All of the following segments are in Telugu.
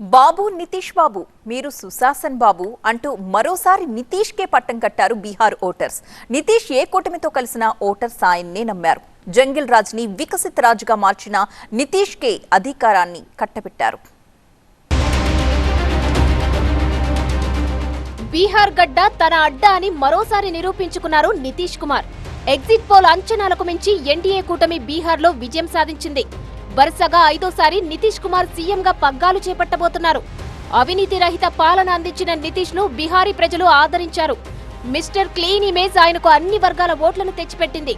బాబు నితీష్ బాబు మీరు సుశాసన్ బాబు అంటూ మరోసారి నితీష్ కే పట్టం కట్టారు బీహార్ ఓటర్స్. నితీష్ ఏ కూటమితో కలిసిన ఓటర్స్ ఆయన్నే నమ్మారు. జంగిల్ రాజ్ని వికసిత్ రాజుగా మార్చిన నితీష్ కే అధికారాన్ని కట్టబెట్టారు. బీహార్ గడ్డ తన అడ్డా అని మరోసారి నిరూపించుకున్నారు నితీష్ కుమార్. ఎగ్జిట్ పోల్ అంచనాలకు మించి ఎన్డీఏ కూటమి బీహార్లో విజయం సాధించింది. వరుసగా ఐదోసారి నితీష్ కుమార్ సీఎంగా పగ్గాలు చేపట్టబోతున్నారు. అవినీతి రహిత పాలన అందించిన నితీష్ను బీహారీ ప్రజలు ఆదరించారు. మిస్టర్ క్లీన్ ఇమేజ్ ఆయనకు అన్ని వర్గాల ఓట్లను తెచ్చిపెట్టింది.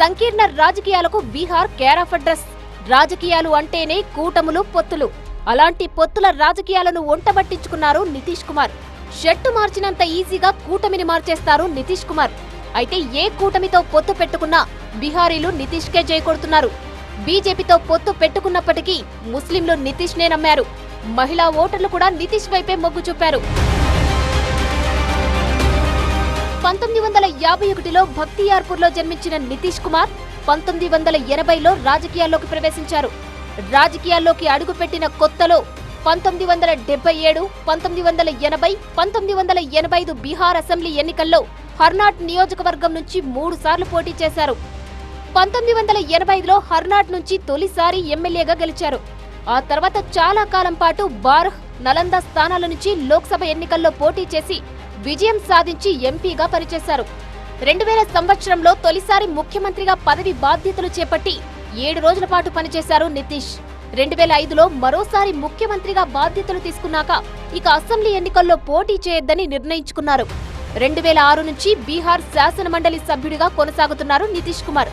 సంకీర్ణ రాజకీయాలకు బీహార్ కేర్ ఆఫ్ అడ్రస్. రాజకీయాలు అంటేనే కూటములు పొత్తులు. అలాంటి పొత్తుల రాజకీయాలను ఒంటబట్టించుకున్నారు నితీష్ కుమార్. షర్టు మార్చినంత ఈజీగా కూటమిని మార్చేస్తారు నితీష్ కుమార్. అయితే ఏ కూటమితో పొత్తు పెట్టుకున్నా బీహారీలు నితీష్కే జయకొడుతున్నారు బీజేపీతో పొత్తు పెట్టుకున్నప్పటికీ ముస్లింలు నితీష్నే నమ్మారు. మహిళా ఓటర్లు కూడా నితీష్ వైపే మొగ్గు చూపారు. పంతొమ్మిది వందల యాభై ఒకటిలో భక్తియార్పూర్లో జన్మించిన నితీష్ కుమార్ పంతొమ్మిది వందల ఎనభైలో రాజకీయాల్లోకి ప్రవేశించారు. రాజకీయాల్లోకి అడుగుపెట్టిన కొత్తలో పంతొమ్మిది వందల డెబ్బై ఏడు పంతొమ్మిది వందల ఎనభై పంతొమ్మిది వందల ఎనభై ఐదు బీహార్ అసెంబ్లీ ఎన్నికల్లో హర్నాట్ నియోజకవర్గం నుంచి మూడు సార్లు పోటీ చేశారు. పంతొమ్మిది వందల ఎనభై ఐదులో హర్నాట్ నుంచి తొలిసారి ఎమ్మెల్యేగా గెలిచారు. ఆ తర్వాత చాలా కాలం పాటు బార్హ్ నలంద స్థానాల నుంచి లోక్సభ ఎన్నికల్లో పోటీ చేసి విజయం సాధించి ఎంపీగా పనిచేశారు. రెండు వేల సంవత్సరంలో తొలిసారి ముఖ్యమంత్రిగా పదవి బాధ్యతలు చేపట్టి ఏడు రోజుల పాటు పనిచేశారు నితీష్. రెండు వేల ఐదులో మరోసారి ముఖ్యమంత్రిగా బాధ్యతలు తీసుకున్నాక ఇక అసెంబ్లీ ఎన్నికల్లో పోటీ చేయొద్దని నిర్ణయించుకున్నారు. రెండు వేల ఆరు నుంచి బీహార్ శాసన మండలి సభ్యుడిగా కొనసాగుతున్నారు నితీష్ కుమార్.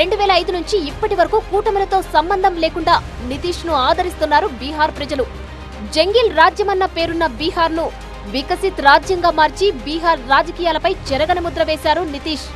రెండు వేల ఐదు నుంచి ఇప్పటి వరకు కూటమిలతో సంబంధం లేకుండా నితీష్ను ఆదరిస్తున్నారు బీహార్ ప్రజలు. జంగిల్ రాజ్యమన్న పేరున్న బీహార్ను వికసిత్ రాజ్యంగా మార్చి బీహార్ రాజకీయాలపై చెరగని ముద్ర వేశారు నితీష్.